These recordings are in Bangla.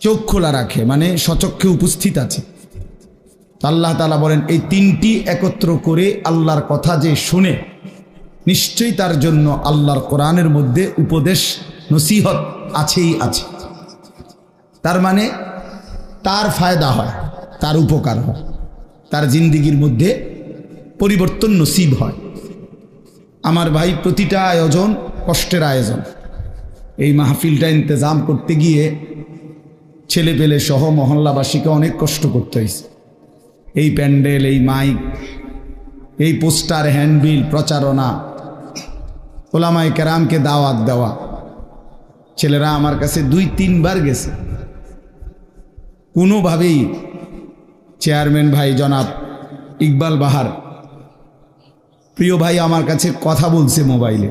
চোখ খোলা রাখে মানে সচক্ষে উপস্থিত আছে। আল্লাহ তালা বলেন, এই তিনটি একত্র করে আল্লাহর কথা যে শুনে, নিশ্চয়ই তার জন্য আল্লাহর কোরআনের মধ্যে উপদেশ, নসিহত আছেই আছে। তার মানে তার ফায়দা হয়, তার উপকার হয়, তার জিন্দিগির মধ্যে পরিবর্তন নসিব হয়। আমার ভাই প্রতিটা আয়োজন কষ্টের আয়োজন। এই মাহফিলটা ইন্তজাম করতে গিয়ে ছেলে পেলে সহ মহল্লাবাসীকে অনেক কষ্ট করতে হয়েছে। এই প্যান্ডেল, এই মাইক, এই পোস্টার, হ্যান্ডবিল, প্রচারণা ওলামাই কেরামকে দাওয়াত দেওয়া। ছেলেরা আমার কাছে দুই, তিনবার গেছে। কোনোভাবেই চেয়ারম্যান ভাই জনাব ইকবাল বাহার, প্রিয় ভাই আমার কাছে কথা বলছে মোবাইলে,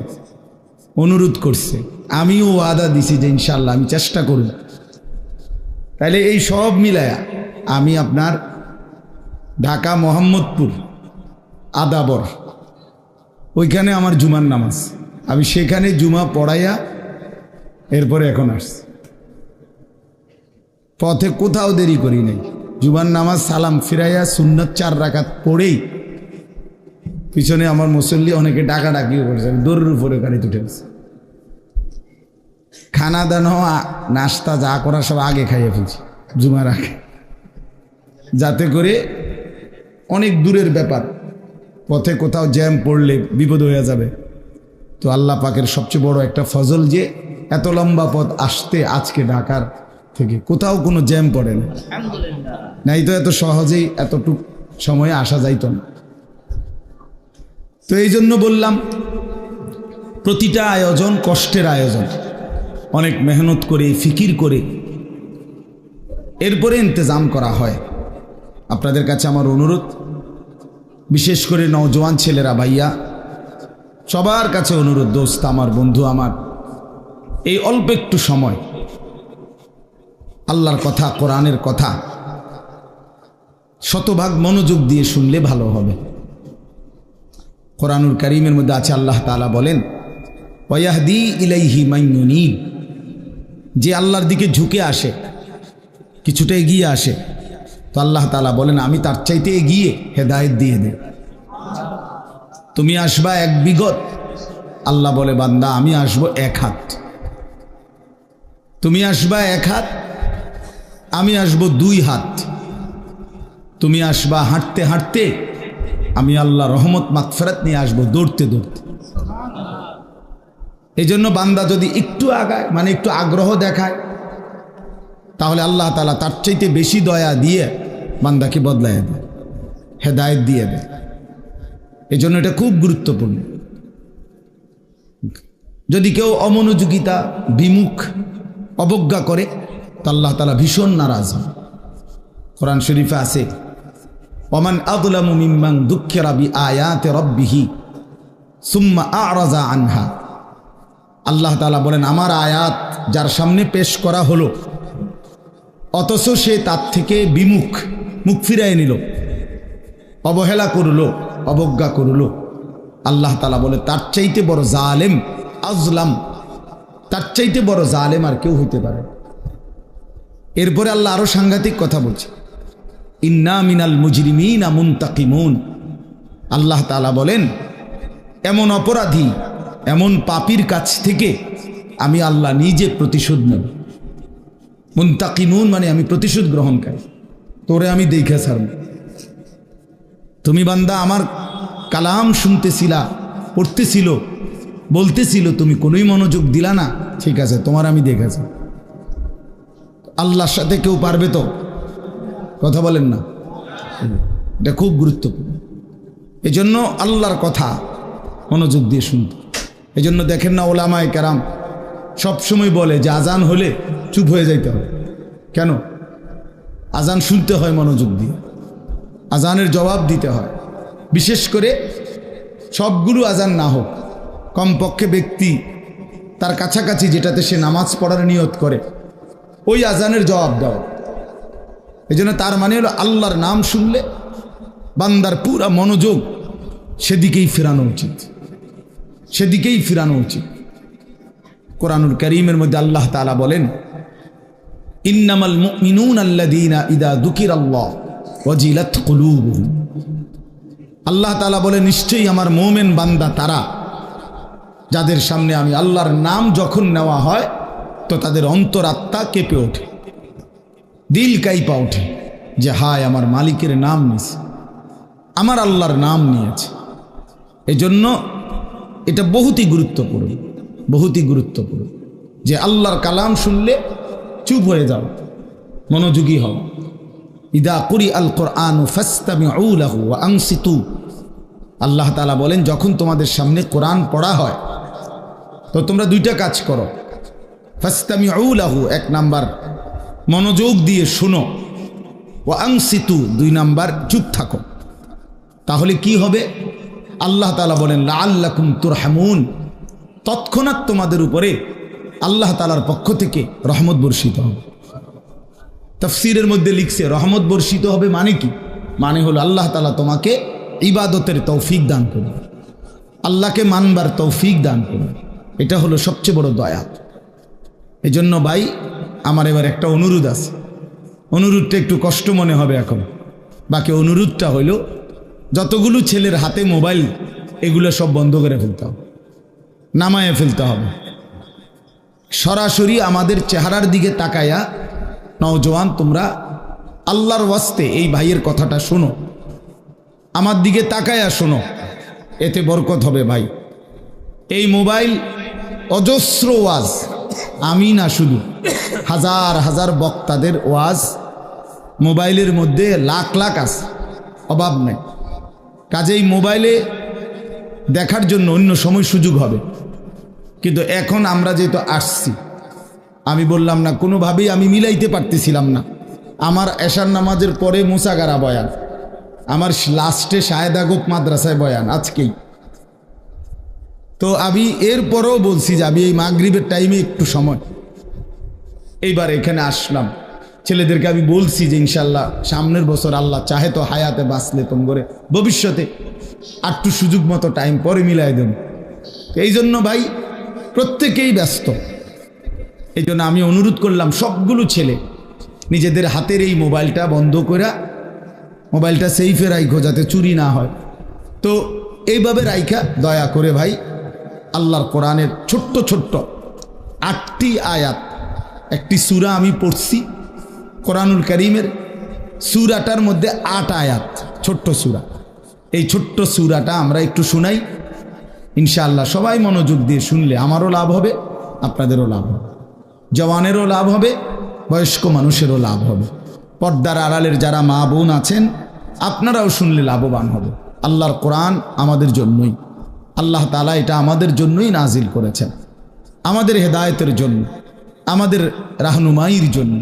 অনুরোধ করছে। আমিও ওয়াদা দিছি যে ইনশাল্লাহ আমি চেষ্টা করব। তাহলে এই সব মিলায়া আমি আপনার ঢাকা মোহাম্মদপুর আদাবর, ওইখানে আমার জুমার নামাজ। আমি সেখানে জুমা পড়াইয়া এরপরে এখন আসছি। পথে কোথাও দেরি করি নাই। জুমার নামাজ সালাম ফিরাইয়া সুন্নত চার রাখাত পড়েই পিছনে আমার মুসল্লি অনেকে ডাকা ডাকিও করেছে। আমি দৌড়ের উপরে গাড়ি উঠে গেছি। খানা দানো নাস্তা যা করা সব আগে খাইয়ে ফেলছি জুমার আগে। যাতে করে অনেক দূরের ব্যাপার পথে কোথাও জ্যাম পড়লে বিপদ হয়ে যাবে। তো আল্লাহ পাকের সবচেয়ে বড় একটা ফজল যে এত লম্বা পথ আসতে আজকে ঢাকার থেকে কোথাও কোনো জ্যাম পড়ে না। নাই তো এত সহজেই এতটুক সময়ে আসা যাইত না। তো এই জন্য বললাম প্রতিটা আয়োজন কষ্টের আয়োজন। অনেক মেহনত করে, ফিকির করে এরপরে ইন্তজাম করা হয়। আপনাদের কাছে আমার অনুরোধ, বিশেষ করে নওজোয়ান ছেলেরা, ভাইয়া, সবার কাছে অনুরোধ, দোস্ত, আমার বন্ধু, আমার এই অল্প একটু সময়। আল্লাহর কথা, কোরআনের কথা, শতভাগ মনোযোগ দিয়ে শুনলে ভালো হবে। কোরআনুল করিমের মধ্যে আছে, আল্লাহ তাআলা বলেন ওয়াহদি ইলাইহি মাইনুনীব যে আল্লাহর দিকে ঝুঁকে আসে, কিছুটা এগিয়ে আসে, তো আল্লাহ তালা বলেন, আমি তার চাইতে এগিয়ে হেদায়েত দিয়ে দে তুমি আসবা এক বিগত। আল্লাহ বলে, বান্দা, আমি আসব এক হাত। তুমি আসবা এক হাত, আমি আসব দুই হাত। তুমি আসবা হাঁটতে হাঁটতে, আমি আল্লাহ রহমত, মাগফেরাত নিয়ে আসব দৌড়তে দৌড়তে। এই জন্য বান্দা যদি একটু আগায় মানে একটু আগ্রহ দেখায়, তাহলে আল্লাহ তালা তার চাইতে বেশি দয়া দিয়ে বান্দাকে বদলায় দেয়, হেদায়ত দিয়ে দেয়। এই জন্য এটা খুব গুরুত্বপূর্ণ। যদি কেউ অমনোযোগিতা, বিমুখ, অবজ্ঞা করে, তা আল্লাহ তালা ভীষণ নারাজ হন কোরআন শরীফে আছে, ওমান আদুলামু মিম্মাং দুঃখেরা বি আয়াতে রব্বিহি সুম্মা আরাজা আনহা। আল্লাহ তালা বলেন, আমার আয়াত যার সামনে পেশ করা হলো, অথচ সে তার থেকে বিমুখ, মুখ ফিরাই নিল, অবহেলা করল, অবজ্ঞা করল। আল্লাহ তালা বলে, তার চাইতে বড় জালেম, আজলাম, তার চাইতে বড় জালেম আর কেউ হইতে পারে এরপরে আল্লাহ আরও সাংঘাতিক কথা বলছে, ইন্না মিনাল মুজরিমিন মুনতাকিমুন। আল্লাহ তালা বলেন, এমন অপরাধী এমন পাপির কাছ থেকে আমি আল্লাহ নিজে প্রতিশোধ নেব। মুন্তাকিমুন মানে আমি প্রতিশোধ গ্রহণকারী। তোরে আমি দেখে ছাড়ব। তুমি বান্দা আমার কালাম শুনতেছিলা, পড়তেছিল, বলতেছিল, তুমি কোনোই মনোযোগ দিলা না। ঠিক আছে, তোমার আমি দেখেছি আল্লাহর সাথে কেউ পারবে তো? কথা বলেন না। এটা খুব গুরুত্বপূর্ণ। এই জন্য আল্লাহর কথা মনোযোগ দিয়ে শুনতে। এই জন্য দেখেন না ওলামায় কেরাম, সবসময় বলে যে আজান হলে চুপ হয়ে যাইতে হবে। কেন? আজান শুনতে হয় মনোযোগ দিয়ে। আজানের জবাব দিতে হয়। বিশেষ করে সবগুলো আজান না হোক, কমপক্ষে ব্যক্তি তার কাছাকাছি যেটাতে সে নামাজ পড়ার নিয়ত করে, ওই আজানের জবাব দেওয়া। এই জন্য তার মানে হলো আল্লাহর নাম শুনলে বান্দার পুরা মনোযোগ সেদিকেই ফেরানো উচিত। সেদিকেই ফিরানো উচিত। কোরআনুল করিমের মধ্যে আল্লাহ তালা বলেন, ইন্নামাল মুমিনুন আল্লাযীনা ইদা যুকিরাল্লাহ ওয়াজিলাত কুলুবুহুম। আল্লাহ তাআলা বলে নিশ্চয়ই আমার মোমেন বান্দা তারা, যাদের সামনে আমি আল্লাহর নাম যখন নেওয়া হয়, তো তাদের অন্তরাত্মা কেঁপে ওঠে, দিল কাইপা ওঠে যে, হায়, আমার মালিকের নাম নিয়েছে, আমার আল্লাহর নাম নিয়েছে। এজন্য এটা বহুতই গুরুত্বপূর্ণ বহুতই গুরুত্বপূর্ণ যে আল্লাহর কালাম শুনলে চুপ হয়ে যাও, মনোযোগী হও। ইদা কুরি আল কোরআন আনসিতু আল্লাহ তাআলা বলেন, যখন তোমাদের সামনে কোরআন পড়া হয়, তো তোমরা দুইটা কাজ করো। ফাস্তামিউলাহু এক নাম্বার মনোযোগ দিয়ে শুনো। ও আংসিতু, দুই নাম্বার চুপ থাকো। তাহলে কি হবে? আল্লাহ তালা বলেন আল্লাকুম তুরহামুন। তৎক্ষণাৎ তোমাদের উপরে আল্লাহ তালার পক্ষ থেকে রহমত বর্ষিত হবে। তফসিরের মধ্যে লিখছে, রহমত বর্ষিত হবে মানে কি? মানে হলো আল্লাহ তালা তোমাকে ইবাদতের তৌফিক দান করবে আল্লাহকে মানবার তৌফিক দান করবে এটা হলো সবচেয়ে বড় দয়া। জন্য ভাই, আমার এবার একটা অনুরোধ আছে। অনুরোধটা একটু কষ্ট মনে হবে এখন। বাকি অনুরোধটা হইল যতগুলো ছেলের হাতে মোবাইল, এগুলো সব বন্ধ করে ফেলতে হবে। নামায়ে ফেলতে হবে। সরাসরি আমাদের চেহারার দিকে তাকায়া, নওজোয়ান, তোমরা আল্লাহর ওয়াস্তে এই ভাইয়ের কথাটা শোনো। আমার দিকে তাকায়া শোনো। এতে বরকত হবে ভাই। এই মোবাইল অজস্র ওয়াজ। আমি না শুধু, হাজার হাজার বক্তাদের ওয়াজ। মোবাইলের মধ্যে লাখ লাখ আছে। অভাব নেই। কাজেই মোবাইলে দেখার জন্য অন্য সময় সুযোগ হবে। কিন্তু এখন আমরা যেহেতু আসছি, আমি বললাম না, কোনোভাবেই আমি মিলাইতে পারতেছিলাম না। আমার এশার নামাজের পরে মুসাগারা বয়ান, আমার লাস্টে শায়দাগোপ মাদ্রাসায় বয়ান, আজকেই। তো আমি এরপরেও বলছি যে আমি এই মাগরিবের টাইমে একটু সময়। এইবার এখানে আসলাম। ছেলেদেরকে আমি বলছি যে ইনশাল্লাহ সামনের বছর আল্লাহ চাহে তো হায়াতে বাঁচলে তোম করে ভবিষ্যতে আটটু সুযোগ মতো টাইম পরে মিলাই দেব। এই জন্য ভাই, প্রত্যেকেই ব্যস্ত। এই জন্য আমি অনুরোধ করলাম সবগুলো ছেলে নিজেদের হাতের এই মোবাইলটা বন্ধ করে মোবাইলটা সেইফে রাইখো যাতে চুরি না হয়। তো এইভাবে রাইখা, দয়া করে ভাই, আল্লাহর কোরআনের ছোট্ট ছোট্ট আটটি আয়াত, একটি সুরা আমি পড়ছি। কোরআনুল করিমের সুরাটার মধ্যে আট আয়াত, ছোট্ট সুরা। এই ছোট্ট সুরাটা আমরা একটু শুনাই। ইনশাআল্লাহ সবাই মনোযোগ দিয়ে শুনলে আমারও লাভ হবে, আপনাদেরও লাভ হবে। জওয়ানেরও লাভ হবে, বয়স্ক মানুষেরও লাভ হবে। পর্দার আড়ালের যারা মা বোন আছেন, আপনারাও শুনলে লাভবান হবে। আল্লাহর কোরআন আমাদের জন্যই। আল্লাহ তালা এটা আমাদের জন্যই নাজিল করেছেন। আমাদের হেদায়েতের জন্য, আমাদের রাহনুমাইয়ের জন্য।